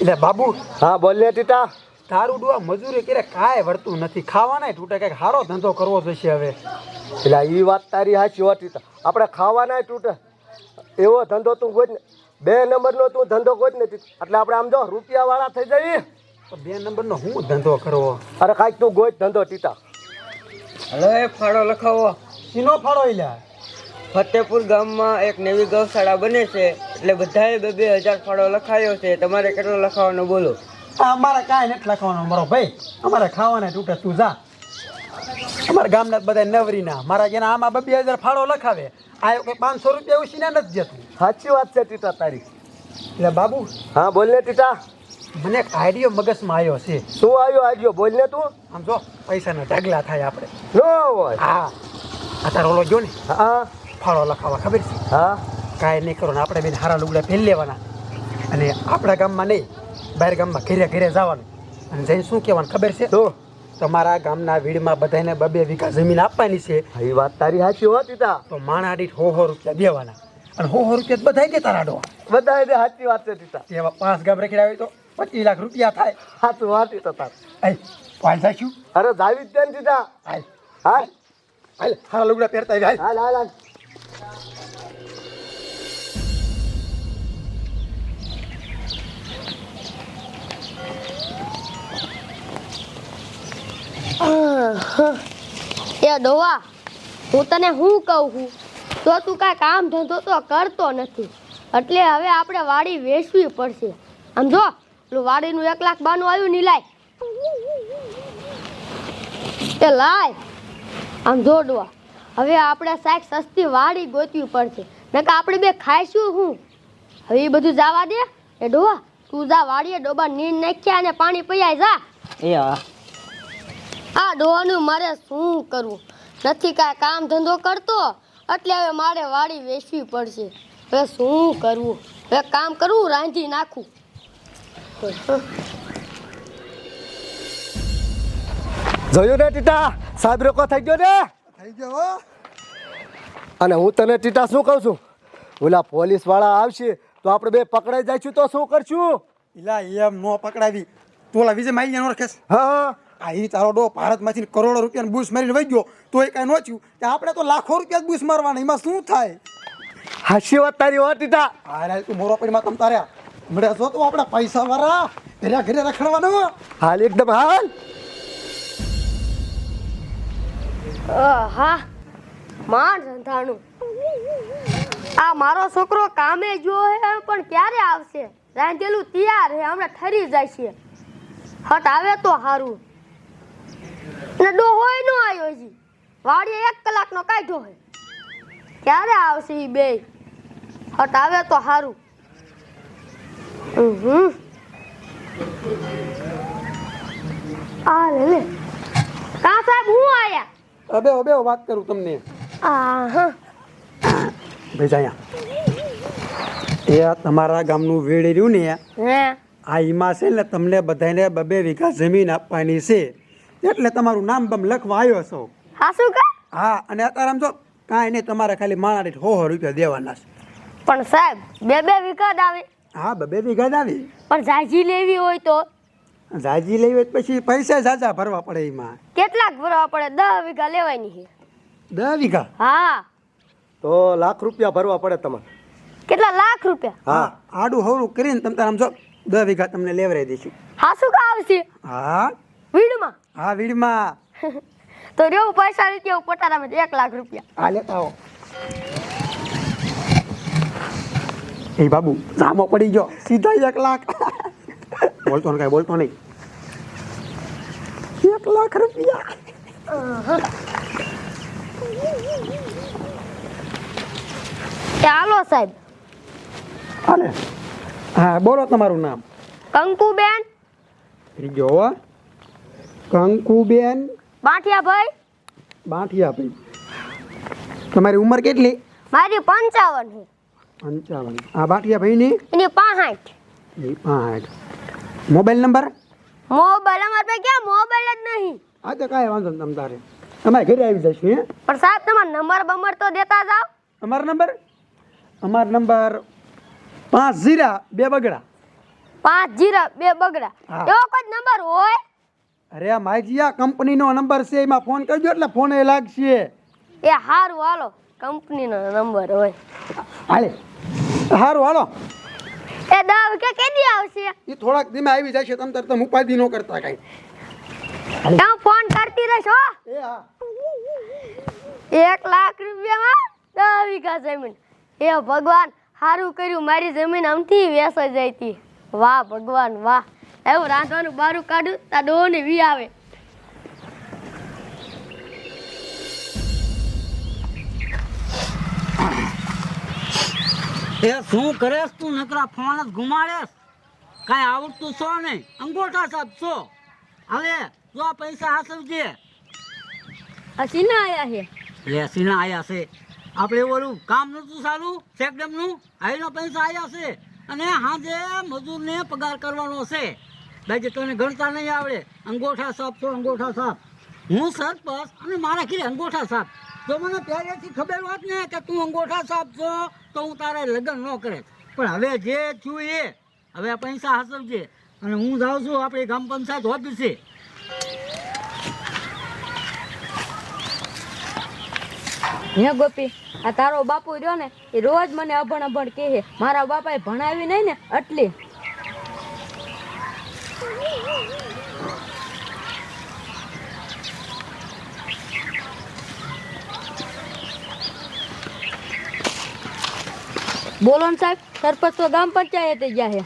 એટલે બાબુ. હા બોલ ને ટીટા. તારું ડુઆ મજૂરી કરે કાંઈ વળતું નથી. ખાવાના તૂટે કંઈક સારો ધંધો કરવો જોઈશે હવે. એટલે એ વાત તારી હાચી હો ટીટા. આપણે ખાવાના તૂટે. એવો ધંધો તું ગોત ને. બે નંબરનો તું ધંધો ગોત નથી. એટલે આપણે આમ જો રૂપિયાવાળા થઈ જઈએ. તો બે નંબરનો હું ધંધો કરવો? અરે કાંઈક તું ગોત ધંધો ટીટા. હવે ફાળો લખાવો. શીનો ફાળો ઈલા ફતેપુર ગામમાં એક નવી ગૌશાળા બને છે એટલે બધાએ બે બે હજાર ફાળો લખાયો છે. તમારે કેટલો લખાવાનો બોલો? આ અમારે કાંઈ નથી લખવાનું મારો ભાઈ. અમારે ખાવાના તૂટે તું જા. અમારા ગામના બધા નવરીના. મારા જેના આમાં બે હજાર ફાળો લખાવે. આ કંઈ પાંચસો રૂપિયા ઉછીને નથી જતું. સાચી વાત છે ટીટા તારી. એટલે બાબુ હા બોલ ને ટીટા. મને એક આઈડિયો મગજમાં આવ્યો છે. શું આવ્યો આઈડિયો? બોલ ને તું. આમ જો પૈસાના ઢગલા થાય આપણે. નો હા. આ તારો ઓલો જો ને? હા. ફાળો લખાવા ખબર છે? હા. કાંઈ નહીં કરો ને આપણે બેન હારા લુગડા પહેરી લેવાના. અને આપણા ગામમાં નહીં બહાર ગામમાં ઘેરે ઘેરે જવાનું. અને જઈને શું કહેવાનું ખબર છે? તો તમારા ગામના વીડમાં બધાને બબે વીઘા જમીન આપવાની છે. એ વાત તારી સાચી હો તા તો માણા દીઠ હો હો રૂપિયા દેવાના. અને હો હો રૂપિયા બધાય દે તારા ડોવા બધા દે સાચી વાત છે તીતા. એવા પાંચ ગામ રેખડા હોય તો પચીસ લાખ રૂપિયા થાય. સાચું વાત ટીટા તાર. આય પાલ સાચું અરે જાવી જ દે ને ટીટા હાલ. હા હાલ લુગડા પહેરતા હાલ. હાલ હાલ હાલ. એ ડોવા હું તને શું કહું છું? તો તું કાંઈ કામ ધંધો તો કરતો નથી. એટલે હવે આપણે વાડી વેચવી પડશે. આમ જો, પેલું વાડીનું એક લાખ બાનું આવ્યું ની લાય. એ લાય. આમ જો ડોવા હવે આપણે સાહેબ સસ્તી વાડી ગોતવી પડશે નકા આપણે બે ખાઈશું શું હવે એ બધું જવા દે. એ ડોવા તું જા વાડીએ ડોબા નીર નાખ્યા અને પાણી પીયાય જા. એ આ ડોવાનું મારે શું કરવું? નથી કાંઈ કામ ધંધો કરતો એટલે હવે મારે વાડી વેચવી પડશે. હવે શું કરવું? હવે કામ કરવું રાંધી નાખું. જોયું ને ટીટા? સાહેબ રોકો થઈ ગયો ને? થઈ ગયો અને હું તને ટીટા શું કહું છું? ઓલા પોલીસવાળા આવશે તો આપણે બે પકડાઈ જઈશું તો શું કરશું? ઇલા એમ નો પકડાવી. તું ઓલા વિજય માઈ નો રખેસ હા આ ઈ તારો ડો ભારતમાંથી કરોડો રૂપિયા બૂસ મારીને વહી ગયો. તો એ કાંઈ નોચ્યું કે આપણે તો લાખો રૂપિયા બૂસ મારવાના. એમાં શું થાય? હાસી વાત તારી હો ટીટા. અરે તું મોરો પડીમાં તમ તાર્યા મળે છો તો આપણા પૈસા વાળા ઘરે ઘરે રખડવાનો. હાલ એકદમ હાલ. હા. માંડ રંધાણું. આ મારો છોકરો કામે જો હે, પણ ક્યારે આવશે? રાંધેલું તૈયાર હે, હમણાં ઠરી જાય છે. હટ, આવે તો સારું ને ડો હોય નો આવ્યો હજી. વાડીએ એક કલાકનો કાઢ્યો હે. ક્યારે આવશે ઈ બે હટ, આવે તો સારું હમ આ લે લે. કા સાહેબ, હું આયા? અબે અબે વાત કરું તમને. આ હા ભાઈ એ તમારા ગામનું વેડ રહ્યું ને હે. આ ઈમાં છે ને તમને બધાને બબે વીઘા જમીન આપવાની છે. એટલે તમારું નામ બમ લખવા આવ્યો છો. હા શું કા હા અને અત્યારે આમ જો કાંઈ નહીં તમારે ખાલી માણા દીઠ હો રૂપિયા દેવાના છે. પણ સાહેબ બે બે વીઘા આવે. હા બબે વીઘા આવી. પણ જાજી લેવી હોય તો? જાજી લેવી હોય તો પછી પૈસા ઝાઝા ભરવા પડે એમાં કેટલાક ભરવા પડે? દસ વીઘા લેવાની છે. દસ વીઘા હા. તો લાખ રૂપિયા ભરવા પડે તમારે. કેટલા લાખ રૂપિયા? હા. આડું હવડું કરીને તમે તારા આમ જો દસ વીઘા તમને લેવરાઈ દઈશું. શું કા આવશે? હા. વીડમાં હા વીડમાં તો રેવું પૈસા રૂપિયા પટારામાં એક લાખ રૂપિયા. હા લેતા આવો. એ બાબુ સામો પડી ગયો. સીધા એક લાખ. બોલતો ને કાંઈ બોલતો નહીં. એક લાખ રૂપિયા. ચાલો સાહેબ. અને હા બોલો તમારું નામ. કંકુબેન. ત્રીજો કંકુબેન. બાંઠિયાભાઈ. ભાઈ બાંઠિયા ભાઈ તમારી ઉંમર કેટલી? મારી પંચાવન છે પંચાવન. આ બાંઠિયા ભાઈની એની પાંઠ એ પાંઠ મોબાઈલ નંબર? મોબાઈલ અમારે પાસે ક્યાં મોબાઈલ જ નહીં. હા તો કાંઈ વાંધો નહીં તમ તારે. તમારે ઘરે આવી જશું હે? પણ સાહેબ તમારો નંબર બમર તો દેતા જાઓ. અમારો નંબર? અમારો નંબર પાંચ જીરા બે બગડા. પાંચ જીરા બે બગડા. એવો કોઈ નંબર હોય? અરે આ માયજી આ કંપનીનો નંબર છે એમાં ફોન કરજો એટલે ફોન એ લાગશે. એ હારું હાલો. કંપનીનો નંબર હોય. હાલે. સારું હાલો. એ દાવ કે કેદી આવશે? એ થોડાક ધીમે આવી છે તમ તાર તમે ઉપાધિ ન કરતા કાંઈ. હું ફોન કરતી રહેશો હો. એક લાખ રૂપિયામાં દસ વીઘા જમીન. એ ભગવાન સારું કર્યું મારી જમીન આમથી વેસાઈ જાય તી. વાહ ભગવાન વાહ. એવું રાંધવાનું બારું કાઢું તા ડોને વી આવે. એ શું કરેશ તું? નકરા ફોન જ ઘુમાડેસ કાંઈ આવડતું છો નહીં? અંગોઠા સાથ છો? હવે જો પૈસા હાસવજે હસીના આયા છે? લે સીના આયા છે. આપણે ઓલું કામ નતું સારું ચેકડેમનું આઈનો પૈસા આયા છે. અને હાજે મજૂરને પગાર કરવાનો છે. બાકી તને ગણતા નહીં આવડે. અંગોઠા સાપ છો અંગોઠા સાપ હું સરપંચ અને મારા ઘરે અંગોઠા સાપ જો મને પહેલેથી ખબર હોત ને કે તું અંગોઠા સાપ છો તો હું તારે લગ્ન ન કરે. પણ હવે જે થયું એ હવે પૈસા હાસવજે અને હું જાઉં છું આપણી ગ્રામ પંચાયત ઓફિસે હે ગોપી, આ તારો બાપુ રહ્યો ને, એ રોજ મને અભણ અભણ કહે મારા બાપાએ ભણાવી નહીં ને એટલી બોલો ને સાહેબ, સરપંચ તો ગામ પંચાયતે ગયા છે.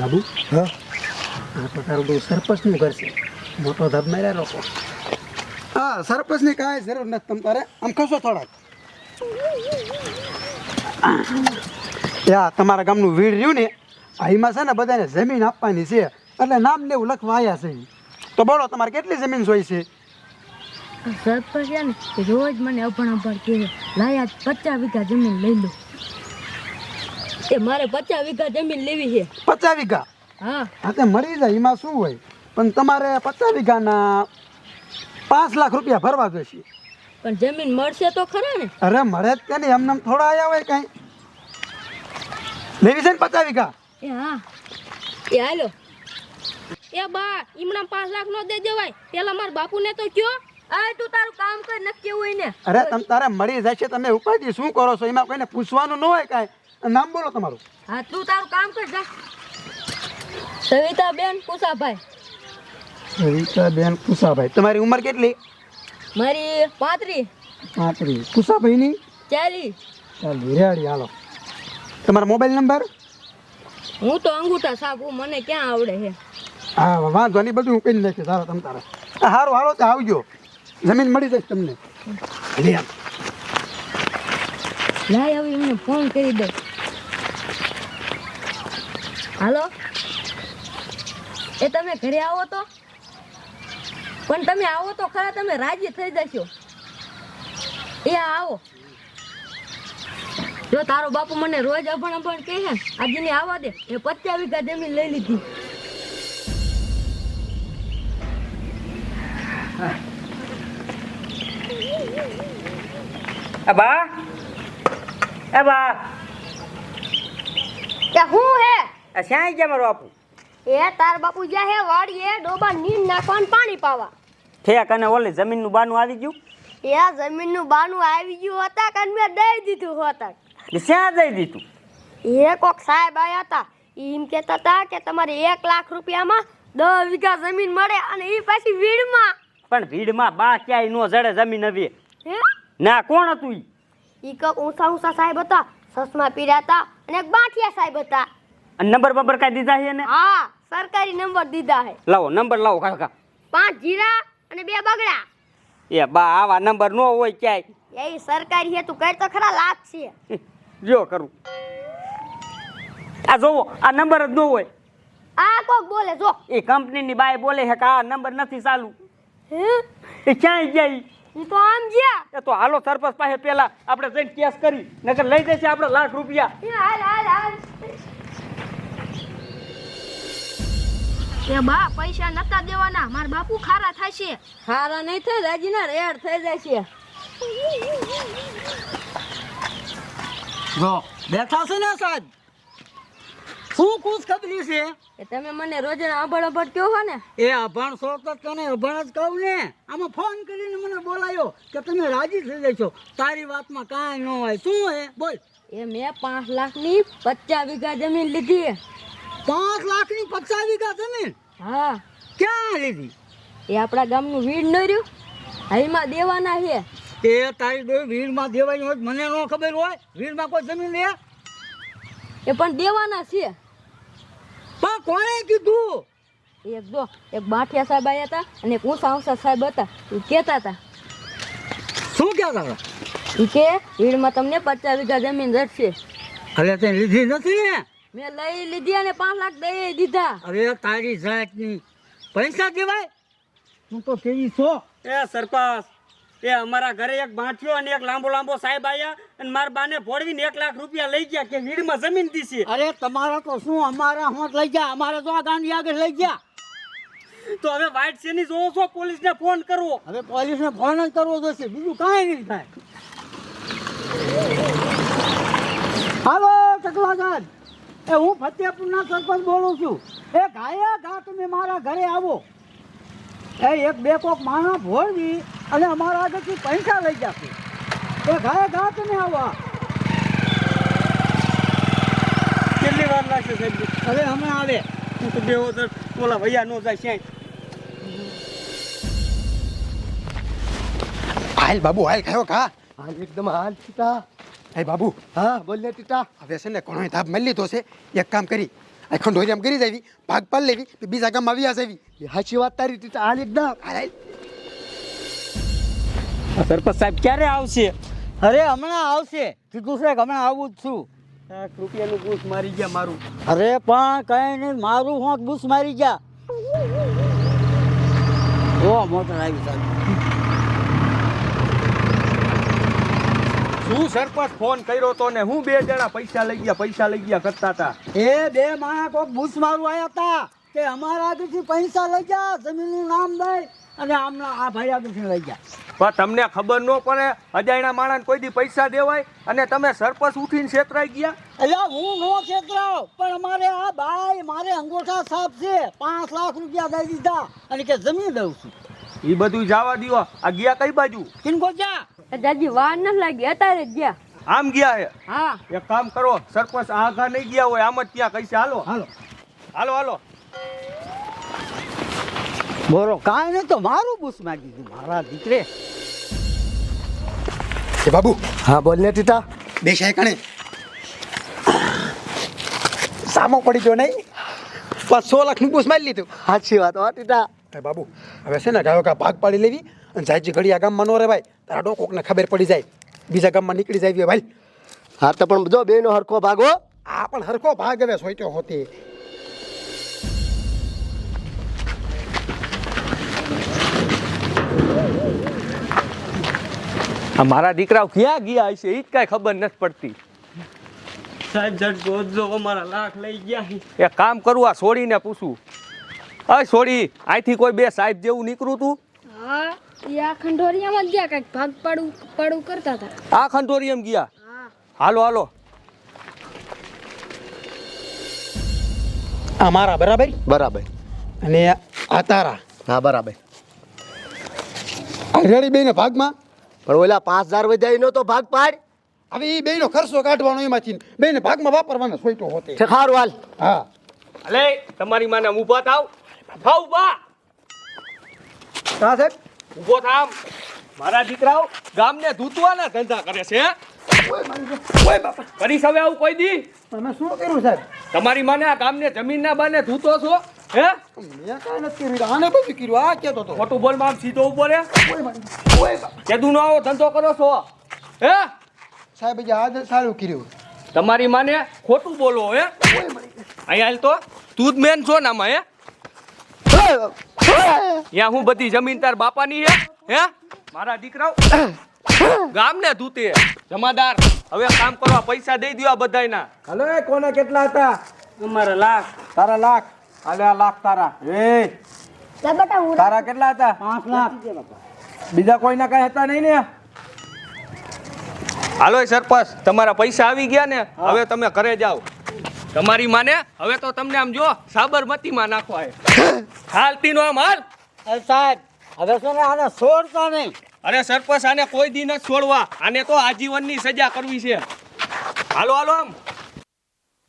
બાબુ, હા? આ તો તારું બહુ સરપંચનું ઘર છે. મોટો ધબ માર્યા લોકો. હા સરપંચની કાંઈ જરૂર નથી તમ તારે. આમ કશો થોડાક. યા તમારા ગામનું વીડ રહ્યું ને એમાં છે ને બધાને જમીન આપવાની છે. એટલે નામ લેવું લખવા આવ્યા છે. તો બોલો તમારે કેટલી જમીન જોઈ છે? સરપંચ છે ને રોજ મને અભણ અભણ કહે લાયા પચાસ વીઘા જમીન લઈ લો. એ મારે પચાસ વીઘા જમીન લેવી છે. પચાસ વીઘા? હા. તે મળી જાય એમાં શું હોય? પણ તમારે પચાસ વીઘાના પાંચ લાખ રૂપિયા ભરવા જોઈશે. પણ જમીન મળશે તો ખરા ને? અરે મળે જ કે નહીં? એમને થોડા આવ્યા હોય કાંઈ. લેવી છે ને પચાસ વીઘા? એ હા. એ હાલો. એ બા ઈમણા પાંચ લાખ નો દે દેવાય. પેલા મારા બાપુ ને તો કયો. આ તું તારું કામ કર નક્કી હોય ને? અરે તમ તારે મળી છે તમે ઉપાધી શું કરો છો? એમાં કોઈને પૂછવાનું ન હોય કાંઈ. નામ બોલો તમારું. હા તું તારું કામ કર જા. સવિતા બેન કુસાભાઈ સવિતા બેન કુસાભાઈ તમારી ઉંમર કેટલી? મારી પાંત્રી. પાંત્રીસ કુસાભાઈની ચાલી. ચાલ. રેડી હાલો. તમારો મોબાઈલ નંબર? હું તો અંગૂઠા સાબુ મને ક્યાં આવડે છે હા વાંધો નહીં બધું હું કહી નાખીશ. સારો તમ તારે. સારું હાલો તો આવજો. જમીન મળી જશે તમને. લાય હવે એમને ફોન કરી દે હાલો? એ તમે ઘરે આવો તો. પણ તમે આવો તો ખરા તમે રાજી થઈ જશો. એ આવો. જો તારો બાપુ મને રોજ અભણ અભણ કહે છે આજે ને આવવા દે એ પચાસ વીઘા જમીન લઈ લીધી. એ અબા એ બા. કે હું હે? આ શ્યાં ગયા મારો બાપુ? એ તાર બાપુ જ્યાં હે વાડીએ ડોબા નીંદ નાખવાનું પાણી પાવા. ઠેક અને ઓલી જમીનનું બાનું આવી ગયું? એ જમીનનું બાનું આવી ગયું હતા કે મેં દઈ દીધું હતા. શ્યાં દઈ દીધું? એ કોક સાહેબ આયા હતા. એમ કહેતા હતા કે તમારે એક લાખ રૂપિયામાં દસ વીઘા જમીન મળે અને એ પાછી વીડમાં પણ ભીડમાં બા ક્યાંય નો જડે જમીન હવે. હે? ના કોણ હતું ઈ? ઈ કોક ઊંચા ઊંચા સાહેબ હતા સસમા હતા અને એક બાઠિયા સાહેબ હતા. અને નંબર બંબર કાઈ દીધા છે ને હા. સરકારી નંબર દીધા હે લાવો નંબર લાવો કાકા. પાંચ જીરા અને બે બગડા. એ બા આવા નંબર નો હોય ક્યાંય. એ સરકારી હે તું કર તો ખરા લાખ છે. જો કરું. આ જોવો આ નંબર જ ન હોય. આ કોક બોલે જો. એ કંપનીની બાય બોલે છે કે આ નંબર નથી ચાલુ. હે? એ ક્યાંય જાય? ઈ તો આમ જ્યા. એ તો હાલો સરપંચ પાસે પેલા આપણે જઈને કેસ કરી નકર લઈ જશે આપણે લાખ રૂપિયા. હાલ હાલ હાલ. એ બા પૈસા નતા દેવાના. મારા બાપુ ખારા થશે ખારા નહીં થાય રાજીના રેડ થઈ જશે જો બેઠા છે ને સાહેબ? શું ખુશખબરી છે? એ તમે મને રોજ આંભળ અભણ કહો હો ને? એ અભણ છો તો તને અભણ જ કહું ને. આમાં ફોન કરીને મને બોલાયો કે તમે રાજી થઈ જશો. તારી વાતમાં કાંઈ ન હોય. શું હે બોલ. એ મેં પાંચ લાખની પચાસ વીઘા જમીન લીધી. પાંચ લાખની પચાસ વીઘા જમીન? હા. ક્યાં લીધી એ આપણા ગામનું વીડ ન રહ્યું? હાઈમાં દેવાના છે. એ તારી ડોઈ વીરમાં દેવાની હોય મને ન ખબર હોય વીડમાં કોઈ જમીન લે? એ પણ દેવાના છે. પણ કોણે કીધું? એક જો એક બાઠિયા સાહેબ આવ્યા હતા અને એક ઊંસા ઊંસા સાહેબ હતા. એ કહેતા હતા. શું કહેતા હતા? એ કે વીડમાં તમને પચાસ વીઘા જમીન રડશે. અરે તે લીધી નથી ને? મેં લઈ લીધી અને પાંચ લાખ દઈ દીધા. અરે તારી જાતની. પૈસા દેવાય હું તો કેવી છો? એ સરપાસ એ અમારા ઘરે એક બાંઠ્યો અને એક લાંબો લાંબો સાહેબ આવ્યા અને મારા બાને ભોળવીને એક લાખ રૂપિયા લઈ ગયા કે વીડમાં જમીન દીધી અરે તમારા તો શું? અમારા હોટ લઈ ગયા. અમારે તો આ ગાંધી આગળ લઈ ગયા. તો હવે વાઇટ શેની જોવો છો? પોલીસને ફોન કરવો. હવે પોલીસને ફોન જ કરવો જોશે બીજું કાંઈ નહીં થાય. હાલો ચકલાદાન એ હું ફતેપુરના સરપંચ બોલું છું. એ ગાયા ગા તમે મારા ઘરે આવો. એ એક બે કોક માણસ ભોળવી અને અમારા આગળથી પૈસા લઈ જશે. એ ગાયા ગા તમે આવવા કેટલી વાર લાગશે સાહેબ? હવે હમણાં આવે. હું તો બેહો તો ઓલા ભૈયા નો જાય ક્યાંય. હાલ બાબુ હાલ ખાયો ખા હાલ એકદમ હાલ ટીટા હે બાબુ. હા બોલ ને ટીટા. હવે છે ને ઘણો ધાપ મળી લીધો છે. એક કામ કરી. આ આમ કરી દેવી ભાગ પાડ લેવી બીજા કામ આવ્યા જવી. હાચી વાત તારી ટીટા. હાલ એકદમ સરપંચ સાહેબ ક્યારે આવશે? અરે હમણાં આવશે. કીધું છે કે હમણાં આવું જ છું. રૂપિયાનું ઘૂસ મારી ગયા મારું. અરે પણ કઈ નહીં મારું હોંક બુસ મારી ગયા. ઓ મોટર આવી સાહેબ. શું સરપંચ ફોન કર્યો તો ને હું બે જણા પૈસા લઈ ગયા પૈસા લઈ ગયા કરતા હતા? એ બે માણસ કોક ભૂસ મારું આવ્યા હતા કે અમારા આગળથી પૈસા લઈ ગયા જમીનનું નામ દઈ અને આમના આ ભાઈ આગળથી લઈ ગયા. પણ તમને ખબર ન પડે અજાયણા માણસ કોઈ દી પૈસા દેવાય અને તમે સરપંચ ઉઠીને છેતરાઈ ગયા? એટલે હું નો છેતરાવ પણ અમારે આ ભાઈ મારે અંગોઠા સાફ છે પાંચ લાખ રૂપિયા દઈ દીધા અને કે જમીન દઉં છું. એ બધું જવા દીવા આ ગયા કઈ બાજુ? કિનકો એ દાદી વાર ન લાગી અત્યારે જ ગયા. આમ ગયા હે? હા. એક કામ કરો સરપંચ આગા નહીં ગયા હોય આમ જ ત્યાં કઈ હાલો. હાલો. હાલો હાલો. બોરો કાંઈ નહીં તો મારું બુસ માગી દીધું મારા દીકરે. એ બાબુ. હા બોલ ને ટીટા બેસાય કણે. સામો પડી ગયો નહીં? પણ સો લાખનું બુસ મારી લીધું. સાચી વાત હો ટીટા એ બાબુ હવે છે ને ગાયો કા ભાગ પાડી લેવી અને જાયજી ઘડી આ ગામમાં નો રહેવાય. ભાઈ તારા ડોકોકને ખબર પડી જાય. બીજા ગામમાં નીકળી જાય ભાઈ હા તો પણ જો બેનો હરખો ભાગો આ પણ હરખો ભાગ હવે સોચ્યો હોતી. આ મારા દીકરાઓ ક્યાં ગયા હશે એ જ કાંઈ ખબર નથી પડતી. સાહેબ જટ ગોજો અમારા લાખ લઈ ગયા એ કામ કરું આ છોડીને પૂછું. અય છોડી અહીંથી કોઈ બે સાહેબ જેવું નીકળું તું? હા. આ ખંડોરિયામાં ગયા કંઈક ભાગ પાડું પાડું કરતા હતા. આ ખંડોરિયમ ગયા? હાલો હાલો. આ મારા બરાબર? બરાબર. અને આ તારા. હા બરાબર. આ રેડી બેને ભાગમાં? પણ ઓલા પાંચ હજાર વધ્યા એનો તો ભાગ પાડ. હવે એ બેનો ખર્ચો કાઢવાનો એમાંથી. બેને ભાગમાં વાપરવાનો સોઈટો હોતે. છે વાલ હાલ. હા. અલે તમારી માને ઊભા થાવ ભાવ હા સાહેબ. ઊભો થામ. મારા દીકરાઓ ગામને ધૂતવાના ધંધા કરે છે કરીશ હવે આવું કોઈ દી? તમે શું કર્યું સાહેબ? તમારી માને આ ગામને જમીનના બાને ધૂતો છો હે? મેં કાંઈ નથી કર્યું. આને બધું કર્યું આ કેતો તો. ખોટું બોલમાં સીધો ઊભો રે. કેદું નો આવો ધંધો કરો છો હે? સાહેબ જે આજે સારું કર્યું. તમારી માને ખોટું બોલો હે? અહીંયા હાલ તો તું જ મેન છો ને આમાં હે? ત્યાં હું બધી જમીન તાર બાપાની હે? હે? મારા દીકરાઓ? ગામને ધૂતે. જમાદાર હવે કામ કરવા પૈસા દઈ દો આ બધાયના. હલો એ કોને કેટલા હતા? અમારા લાખ. તારા લાખ? હાલે આ લાખ તારા. એ. તારા કેટલા હતા? પાંચ લાખ. બીજા કોઈના કઈ હતા નહીં ને? હાલો સરપંચ તમારા પૈસા આવી ગયા ને? હવે તમે ઘરે જાઓ. તમારી માને? હવે તો તમને આમ જો સાબરમતીમાં નાખવા હે હાલતી નો આમ હાલ. અરે સાહેબ હવે શું ને આને છોડતા નહીં. અરે સરપંચ આને કોઈ દી નથી છોડવા. આને તો આજીવનની સજા કરવી છે. હાલો હાલો આમ.